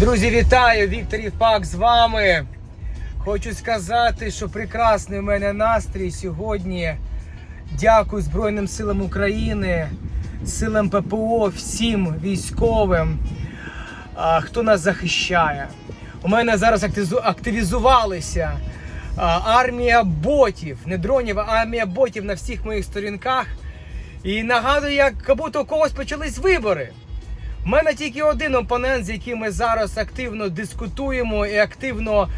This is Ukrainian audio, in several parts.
Друзі, вітаю! Віктор Євпак з вами. Хочу сказати, що прекрасний у мене настрій сьогодні. Дякую Збройним силам України, силам ППО, всім військовим, хто нас захищає. У мене зараз активізу- активізувалися армія ботів, не дронів, а армія ботів на всіх моїх сторінках. І нагадую, як будто у когось почались вибори. У мене тільки один опонент, з яким ми зараз активно дискутуємо і активно е,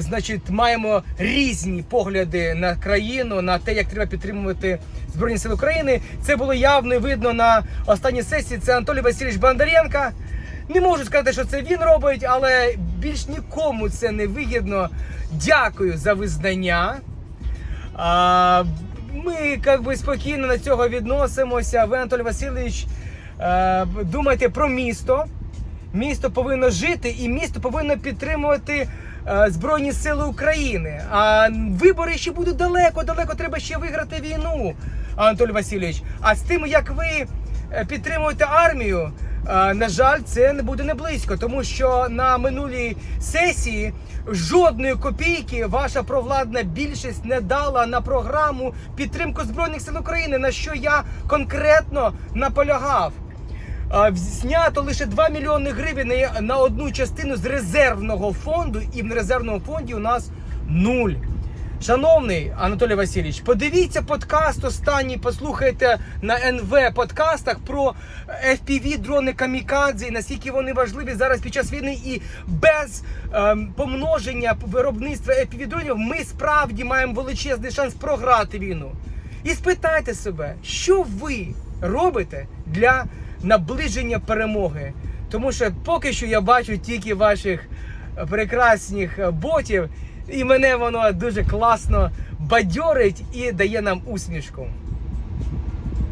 значить, маємо різні погляди на країну, на те, як треба підтримувати Збройні Сили України. Це було явно видно на останній сесії. Це Анатолій Васильович Бондаренко. Не можу сказати, що це він робить, але більш нікому це не вигідно. Дякую за визнання. А, ми як би спокійно на цього відносимося. Ви, Анатолій Васильович, думайте про місто. Місто повинно жити і місто повинно підтримувати е, Збройні Сили України. А вибори ще будуть далеко, далеко треба ще виграти війну, Анатолій Васильович. А з тим, як ви е, підтримуєте армію, е, на жаль, це не буде не близько, тому що на минулій сесії жодної копійки ваша провладна більшість не дала на програму підтримку Збройних сил України, на що я конкретно наполягав. Знято лише 2 мільйони гривень на одну частину з резервного фонду, і в резервному фонді у нас нуль. Шановний Анатолій Васильович, подивіться подкаст останній, послухайте на НВ подкастах про FPV дрони камікадзе, і наскільки вони важливі зараз під час війни, і без ем, помноження виробництва FPV дронів ми справді маємо величезний шанс програти війну. І спитайте себе, що ви робите для наближення перемоги? Тому що поки що я бачу тільки ваших прекрасних е, ботів, і мене воно дуже класно бадьорить і дає нам усмішку.